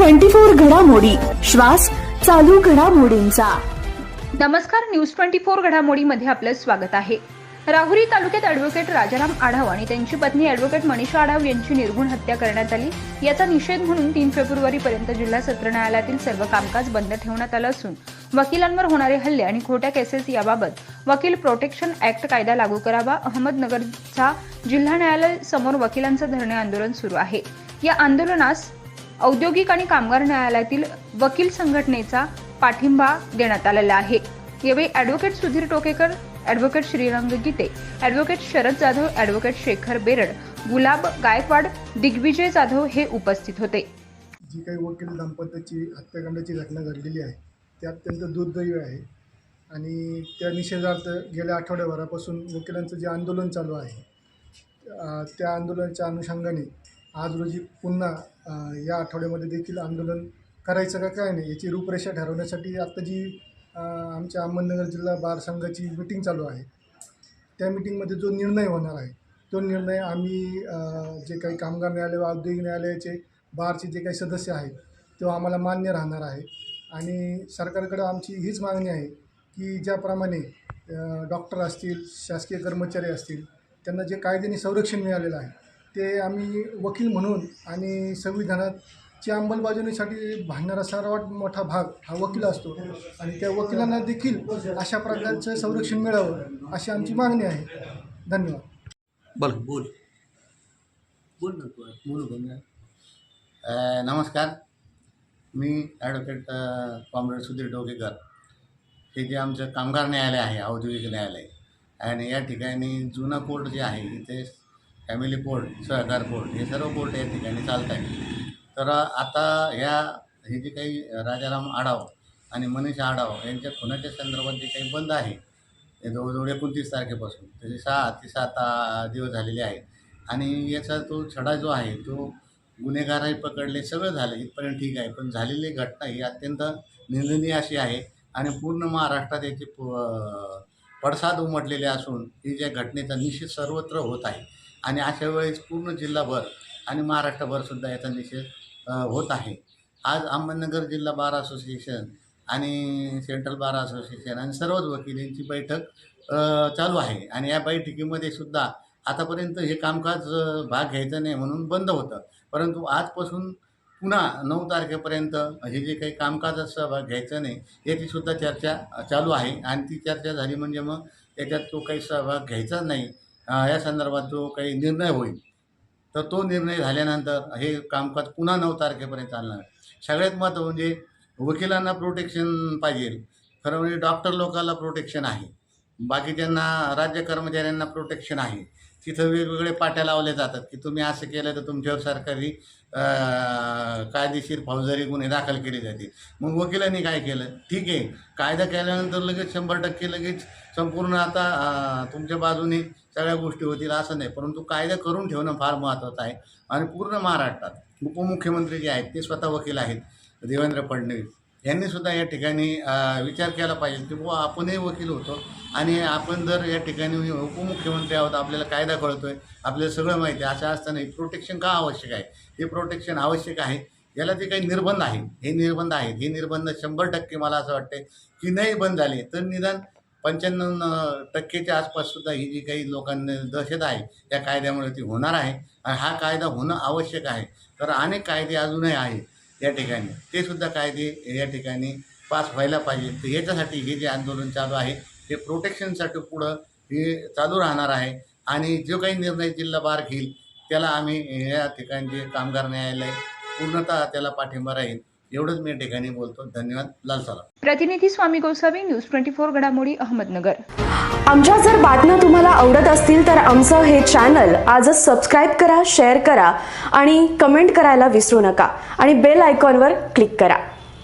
Twenty four घडामोडी. श्वास चालू घडामोडींचा. नमस्कार न्यूज ट्वेंटी फोर घडामोडीमध्ये आपलं स्वागत आहे. राहुरी तालुक्यात अॅडव्होकेट राजाराम आढाव आणि त्यांची पत्नी अॅडव्होकेट मनीषा आढाव यांची निर्गुण हत्या करण्यात आली. याचा निषेध म्हणून तीन फेब्रुवारी पर्यंत जिल्हा सत्र न्यायालयातील सर्व कामकाज बंद ठेवण्यात आलं असून वकिलांवर होणारे हल्ले आणि खोट्या केसेस याबाबत वकील प्रोटेक्शन ऍक्ट कायदा लागू करावा अहमदनगरचा जिल्हा न्यायालय समोर वकिलांचं धरणे आंदोलन सुरू आहे. या आंदोलनास औद्योगिक आणि कामगार न्यायालयातील वकील संघटनेचा पाठिंबा देण्यात आलेला आहे. यावेळी advocate Sudhir Tokekar advocate Shrirang Gite advocate Sharad Jadhav advocate Shekhar Berad Gulab Gaikwad Digvijay Jadhav हे उपस्थित होते. जी काही वकील दाम्पत्याची हत्याकांडाची घटना घडलेली आहे ती अत्यंत दुर्दैवी आहे. आणि त्या निषेधार्थ गेल्या आठवड्याभरापासून वकिलांचं जे आंदोलन चालू आहे त्या आंदोलनाच्या अनुषंगाने आज रोजी पुन्हा या आठवड्यामध्ये देखील आंदोलन करायचं का काय नाही याची रूपरेषा ठरवण्यासाठी आत्ता जी आमच्या अहमदनगर जिल्हा बार संघाची मिटिंग चालू आहे. त्या मिटिंगमध्ये जो निर्णय होणार आहे तो निर्णय आम्ही जे काही कामगार न्यायालय व औद्योगिक न्यायालयाचे बारचे जे काही सदस्य आहेत तो आम्हाला मान्य राहणार आहे. आणि सरकारकडं आमची हीच मागणी आहे की ज्याप्रमाणे डॉक्टर असतील शासकीय कर्मचारी असतील त्यांना जे कायद्याने संरक्षण मिळालेलं आहे ते आम्ही वकील म्हणून आणि संविधानाची अंमलबजावणीसाठी भांडणारा सर्वात मोठा भाग हा वकील असतो. आणि त्या वकिलांना देखील अशा प्रकारचं संरक्षण मिळावं अशी आमची मागणी आहे. धन्यवाद. बोल. बोल. बोल ना तू बोलू नमस्कार. मी ॲडव्होकेट कॉम्रेड सुधीर डोकेकर हे जे आमचं कामगार न्यायालय आहे औद्योगिक न्यायालय. आणि या ठिकाणी जुना कोर्ट जे आहे इथे फॅमिली कोर्ट सहकार कोर्ट हे सर्व कोर्ट या ठिकाणी चालत आहे तर आता ह्या हे जे काही राजाराम आढाव आणि मनीष आढाव यांच्या खुनाच्या संदर्भात जे काही बंद आहे हे जवळजवळ एकोणतीस तारखेपासून त्याचे सहा ते सात दिवस झालेले आहेत. आणि याचा तो छडा जो आहे तो गुन्हेगारही पकडले सगळं झालं इथपर्यंत ठीक आहे. पण झालेली घटना ही अत्यंत निंदनीय अशी आहे आणि पूर्ण महाराष्ट्रात याचे प- पडसाद उमटलेले असून ही ज्या घटनेचा निषेध सर्वत्र होत आहे. आणि अशा वेळेस पूर्ण जिल्हाभर आणि महाराष्ट्रभरसुद्धा याचा निषेध होत आहे. आज अहमदनगर जिल्हा बार असोसिएशन आणि सेंट्रल बार असोसिएशन आणि सर्वच वकिलांची बैठक चालू आहे. आणि या बैठकीमध्ये सुद्धा आतापर्यंत हे कामकाज भाग घ्यायचा नाही म्हणून बंद होतं. परंतु आजपासून पुन्हा नऊ तारखेपर्यंत हे जे काही कामकाजात सहभाग घ्यायचा नाही याची सुद्धा चर्चा चालू आहे. आणि ती चर्चा झाली म्हणजे मग त्याच्यात तो काही सहभाग घ्यायचा नाही. या संदर्भात जो काही निर्णय होईल तर तो निर्णय झाल्यानंतर हे कामकाज पुन्हा नऊ तारखेपर्यंत चालणार. सगळ्यात महत्त्व म्हणजे वकिलांना प्रोटेक्शन पाहिजे. खरं म्हणजे डॉक्टर लोकांना प्रोटेक्शन आहे. बाकीच्यांना राज्य कर्मचाऱ्यांना प्रोटेक्शन आहे. तिथं वेगवेगळे पाट्या लावले जातात की तुम्ही असं केलं तर तुमच्यावर सरकारी कायदेशीर फौजदारी गुन्हे दाखल केले जातील. मग वकिलांनी काय केलं? ठीक आहे. कायदा केल्यानंतर लगेच शंभर टक्के लगेच संपूर्ण आता तुमच्या बाजूने सगळ्या गोष्टी होतील असं नाही. परंतु कायदा करून ठेवणं फार महत्त्वाचं आहे. आणि पूर्ण महाराष्ट्रात उपमुख्यमंत्री जे आहेत ते स्वतः वकील आहेत देवेंद्र फडणवीस. यांनी सुद्धा या ठिकाणी विचार केला पाहिजे की बुवा आपणही वकील होतो. आणि आपण जर या ठिकाणी उपमुख्यमंत्री आहोत आपल्याला कायदा कळतो आहे आपल्याला सगळं माहिती आहे असं असताना प्रोटेक्शन का आवश्यक आहे? हे प्रोटेक्शन आवश्यक आहे. याला जे काही निर्बंध आहेत हे निर्बंध आहेत. हे निर्बंध शंभर टक्के मला असं वाटते की नाही बंद झाले तर निदान पंच्याण्णव टक्केच्या आसपाससुद्धा ही जी काही लोकांना दहशत आहे या कायद्यामुळे ती होणार आहे आणि हा कायदा होणं आवश्यक आहे. तर अनेक कायदे अजूनही आहेत या ठिकाणी. ते सुद्धा कायदे या ठिकाणी पास व्हायला पाहिजे तर याच्यासाठी हे जे आंदोलन चालू आहे ते प्रोटेक्शनसाठी पुढं हे चालू राहणार आहे आणि जो काही निर्णय जिल्हा बार घेईल त्याला आम्ही या ठिकाणचे कामगार न्यायालय पूर्णतः त्याला पाठिंबा राहील. एवढंच मी ठिकाणी बोलतो. धन्यवाद. लाल सलाम प्रतिनिधी Swami Gosavi news twenty four घडामोडी अहमदनगर. आमच्या जर बातम्या तुम्हाला आवडत असतील तर आमचं हे चॅनल आजच सबस्क्राईब करा शेअर करा आणि कमेंट करायला विसरू नका. आणि बेल आयकॉनवर क्लिक करा.